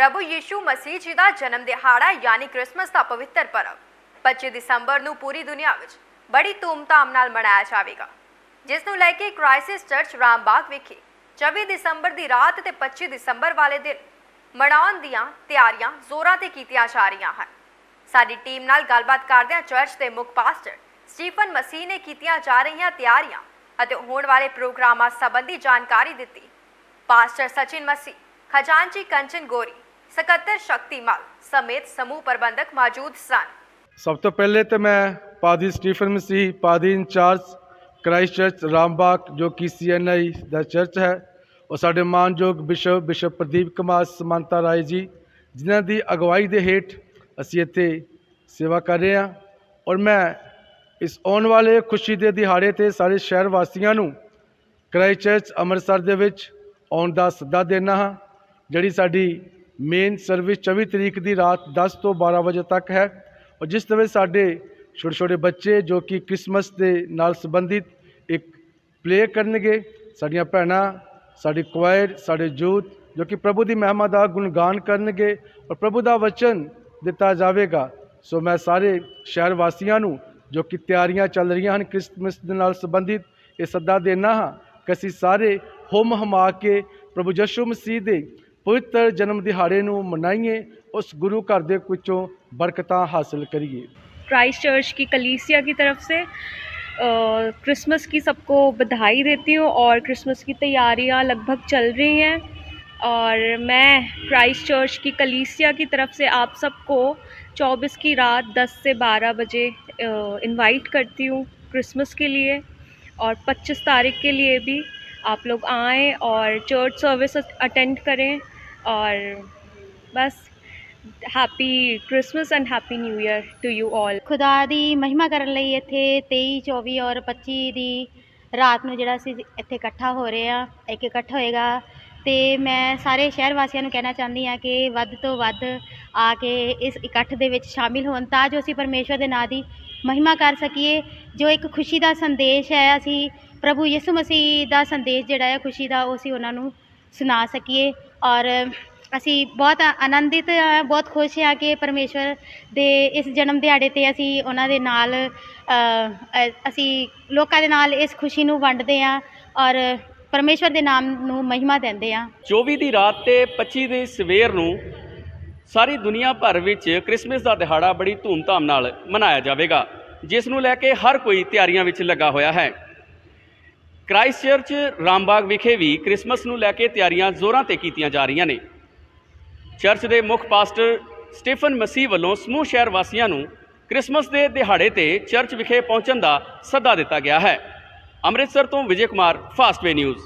ਪ੍ਰਭੂ ਯੀਸ਼ੂ ਮਸੀਹ ਜੀ ਦਾ ਜਨਮ ਦਿਹਾੜਾ ਯਾਨੀ ਕ੍ਰਿਸਮਸ ਦਾ ਪਵਿੱਤਰ ਪਰਬ 25 ਦਸੰਬਰ ਨੂੰ ਪੂਰੀ ਦੁਨੀਆ ਵਿੱਚ ਬੜੀ ਧੂਮਧਾਮ ਨਾਲ ਮਨਾਇਆ ਜਾਵੇਗਾ ਜਿਸ ਨੂੰ ਲੈ ਕੇ ਕ੍ਰਾਈਸਿਸ ਚਰਚ ਰਾਮਬਾਗ ਵਿਖੇ 24 ਦਸੰਬਰ ਦੀ ਰਾਤ ਤੇ 25 ਦਸੰਬਰ ਵਾਲੇ ਦਿਨ ਮਨਾਉਣ ਦੀਆਂ ਤਿਆਰੀਆਂ ਜ਼ੋਰਾਂ ਤੇ ਕੀਤੀਆਂ ਜਾ ਰਹੀਆਂ ਹਨ ਸਾਡੀ ਟੀਮ ਨਾਲ ਗੱਲਬਾਤ ਕਰਦਿਆਂ ਚਰਚ ਦੇ ਮੁੱਖ ਪਾਸਟਰ ਸਟੀਫਨ ਮਸੀਹ ਨੇ ਕੀਤੀਆਂ ਜਾ ਰਹੀਆਂ ਤਿਆਰੀਆਂ ਅਤੇ ਹੋਣ ਵਾਲੇ ਪ੍ਰੋਗਰਾਮਾਂ ਸੰਬੰਧੀ ਜਾਣਕਾਰੀ ਦਿੱਤੀ ਪਾਸਟਰ ਸਚਿਨ ਮਸੀਹ ਖਜ਼ਾਨਚੀ ਕੰਚਨ ਗੋਰੀ ਸਕੱਤਰ ਸ਼ਕਤੀਮਾਲ ਸਮੇਤ ਸਮੂਹ ਪ੍ਰਬੰਧਕ ਮੌਜੂਦ ਸਨ। ਸਭ ਤੋਂ ਪਹਿਲੇ ਤੇ ਮੈਂ ਪਾਦੀ ਸਟੀਫਨ ਮਸੀਹ ਪਾਦੀ ਇੰਚਾਰਜ ਕ੍ਰਾਈਸਟ ਚਰਚ ਰਾਮਬਾਗ, ਜੋ ਕਿ ਸੀਐਨਆਈ ਦਾ ਚਰਚ ਹੈ ਉਹ ਸਾਡੇ ਮਾਨਯੋਗ ਬਿਸ਼ਪ ਬਿਸ਼ਪ ਪ੍ਰਦੀਪ ਕੁਮਾਰ ਸਮੰਤਾ ਰਾਏ ਜੀ, ਜਿਨ੍ਹਾਂ ਦੀ ਅਗਵਾਈ ਦੇ ਹੇਠ ਅਸੀਂ ਇੱਥੇ ਸੇਵਾ ਕਰ ਰਹੇ ਹਾਂ। ਔਰ ਮੈਂ ਇਸ ਆਉਣ ਵਾਲੇ ਖੁਸ਼ੀ ਦੇ ਦਿਹਾੜੇ ਤੇ ਸਾਰੇ ਸ਼ਹਿਰ ਵਾਸੀਆਂ ਨੂੰ ਕ੍ਰਾਈਸਟ ਚਰਚ ਅੰਮ੍ਰਿਤਸਰ ਦੇ ਵਿੱਚ ਆਉਣ ਦਾ ਸੱਦਾ ਦੇਣਾ ਹਾਂ, ਜਿਹੜੀ ਸਾਡੀ ਮੇਨ ਸਰਵਿਸ 24 ਤਰੀਕ ਦੀ ਰਾਤ 10 ਤੋਂ 12 ਵਜੇ ਤੱਕ ਹੈ। ਔਰ ਜਿਸ ਦੇ ਵਿੱਚ ਸਾਡੇ ਛੋਟੇ ਛੋਟੇ ਬੱਚੇ ਜੋ ਕਿ ਕ੍ਰਿਸਮਸ ਦੇ ਨਾਲ ਸੰਬੰਧਿਤ ਇੱਕ ਪਲੇ ਕਰਨਗੇ, ਸਾਡੀਆਂ ਭੈਣਾਂ, ਸਾਡੀ ਕੁਆਇਰ ਸਾਡੇ ਯੂਥ ਜੋ ਕਿ ਪ੍ਰਭੂ ਦੀ ਮਹਿਮਾ ਦਾ ਗੁਣਗਾਨ ਕਰਨਗੇ ਔਰ ਪ੍ਰਭੂ ਦਾ ਵਚਨ ਦਿੱਤਾ ਜਾਵੇਗਾ। ਸੋ ਮੈਂ ਸਾਰੇ ਸ਼ਹਿਰ ਵਾਸੀਆਂ ਨੂੰ ਜੋ ਕਿ ਤਿਆਰੀਆਂ ਚੱਲ ਰਹੀਆਂ ਹਨ ਕ੍ਰਿਸਮਸ ਦੇ ਨਾਲ ਸੰਬੰਧਿਤ, ਇਹ ਸੱਦਾ ਦੇਣਾ ਹਾਂ ਕਿ ਅਸੀਂ ਸਾਰੇ ਹੁਮ ਹਮਾ ਕੇ ਪ੍ਰਭੂ ਯਿਸੂ ਮਸੀਹ ਦੇ ਪਵਿੱਤਰ ਜਨਮ ਦਿਹਾੜੇ ਨੂੰ ਮਨਾਈਏ ਉਸ ਗੁਰੂ ਘਰ ਦੇ ਵਿੱਚੋਂ ਬਰਕਤਾਂ ਹਾਸਲ ਕਰੀਏ क्राइस्ट चर्च की कलीसिया की तरफ से अ, क्रिसमस की सबको बधाई देती हूँ और क्रिसमस की तैयारियाँ लगभग चल रही हैं और मैं क्राइस्ट चर्च की कलीसिया की तरफ से आप सबको 24 की रात 10 से 12 बजे इनवाइट करती हूँ क्रिसमस के लिए और 25 तारीख के लिए भी आप लोग आएँ और चर्च सर्विस अटेंड करें और ਬਸ happy Christmas and happy new year to you all ਖੁਦਾ ਦੀ ਮਹਿਮਾ ਕਰਨ ਲਈ ਇੱਥੇ 23 24 ਔਰ 25 ਦੀ ਰਾਤ ਨੂੰ ਜਿਹੜਾ ਅਸੀਂ ਇੱਥੇ ਇਕੱਠਾ ਹੋ ਰਹੇ ਆ ਇੱਕ ਇਕੱਠ ਹੋਏਗਾ ਤੇ ਮੈਂ ਸਾਰੇ ਸ਼ਹਿਰ ਵਾਸੀਆਂ ਨੂੰ ਕਹਿਣਾ ਚਾਹੁੰਦੀ ਆ ਕਿ ਵੱਧ ਤੋਂ ਵੱਧ ਆ ਕੇ ਇਸ ਇਕੱਠ ਦੇ ਵਿੱਚ ਸ਼ਾਮਿਲ ਹੋਣ ਤਾਂ ਜੋ ਅਸੀਂ ਪਰਮੇਸ਼ਵਰ ਦੇ ਨਾਂ ਦੀ ਮਹਿਮਾ ਕਰ ਸਕੀਏ ਜੋ ਇੱਕ ਖੁਸ਼ੀ ਦਾ ਸੰਦੇਸ਼ ਹੈ ਅਸੀਂ ਪ੍ਰਭੂ ਯਿਸੂ ਮਸੀਹ ਦਾ ਸੰਦੇਸ਼ ਜਿਹੜਾ ਹੈ ਖੁਸ਼ੀ ਦਾ ਉਹ ਅਸੀਂ ਉਹਨਾਂ ਨੂੰ ਸੁਣਾ ਸਕੀਏ ਔਰ ਅਸੀਂ ਬਹੁਤ ਆਨੰਦਿਤ ਹਾਂ ਬਹੁਤ ਖੁਸ਼ ਹਾਂ ਕਿ ਪਰਮੇਸ਼ਵਰ ਦੇ ਇਸ ਜਨਮ ਦਿਹਾੜੇ ਤੇ ਅਸੀਂ ਉਹਨਾਂ ਦੇ ਨਾਲ ਅਸੀਂ ਲੋਕਾਂ ਦੇ ਨਾਲ ਇਸ ਖੁਸ਼ੀ ਨੂੰ ਵੰਡਦੇ ਹਾਂ ਔਰ ਪਰਮੇਸ਼ਵਰ ਦੇ ਨਾਮ ਨੂੰ ਮਹਿਮਾ ਦਿੰਦੇ ਹਾਂ 24 ਦੀ ਰਾਤ ਤੇ 25 ਦੀ ਸਵੇਰ ਨੂੰ ਸਾਰੀ ਦੁਨੀਆ ਭਰ ਵਿੱਚ ਕ੍ਰਿਸਮਸ ਦਾ ਦਿਹਾੜਾ ਬੜੀ ਧੂਮਧਾਮ ਨਾਲ ਮਨਾਇਆ ਜਾਵੇਗਾ, ਜਿਸ ਨੂੰ ਲੈ ਕੇ ਹਰ ਕੋਈ ਤਿਆਰੀਆਂ ਵਿੱਚ ਲੱਗਾ ਹੋਇਆ ਹੈ। ਕ੍ਰਾਈਸਟ ਚਰਚ ਰਾਮਬਾਗ ਵਿਖੇ ਵੀ ਕ੍ਰਿਸਮਸ ਨੂੰ ਲੈ ਕੇ ਤਿਆਰੀਆਂ ਜ਼ੋਰਾਂ ਤੇ ਕੀਤੀਆਂ ਜਾ ਰਹੀਆਂ ਨੇ। ਚਰਚ ਦੇ ਮੁੱਖ ਪਾਸਟਰ ਸਟੀਫਨ ਮਸੀਹ ਵੱਲੋਂ ਸਮੂਹ ਸ਼ਹਿਰ ਵਾਸੀਆਂ ਨੂੰ ਕ੍ਰਿਸਮਸ ਦੇ ਦਿਹਾੜੇ ਤੇ ਚਰਚ ਵਿਖੇ ਪਹੁੰਚਣ ਦਾ ਸੱਦਾ ਦਿੱਤਾ ਗਿਆ ਹੈ। ਅੰਮ੍ਰਿਤਸਰ ਤੋਂ ਵਿਜੇ ਕੁਮਾਰ ਫਾਸਟਵੇ ਨਿਊਜ਼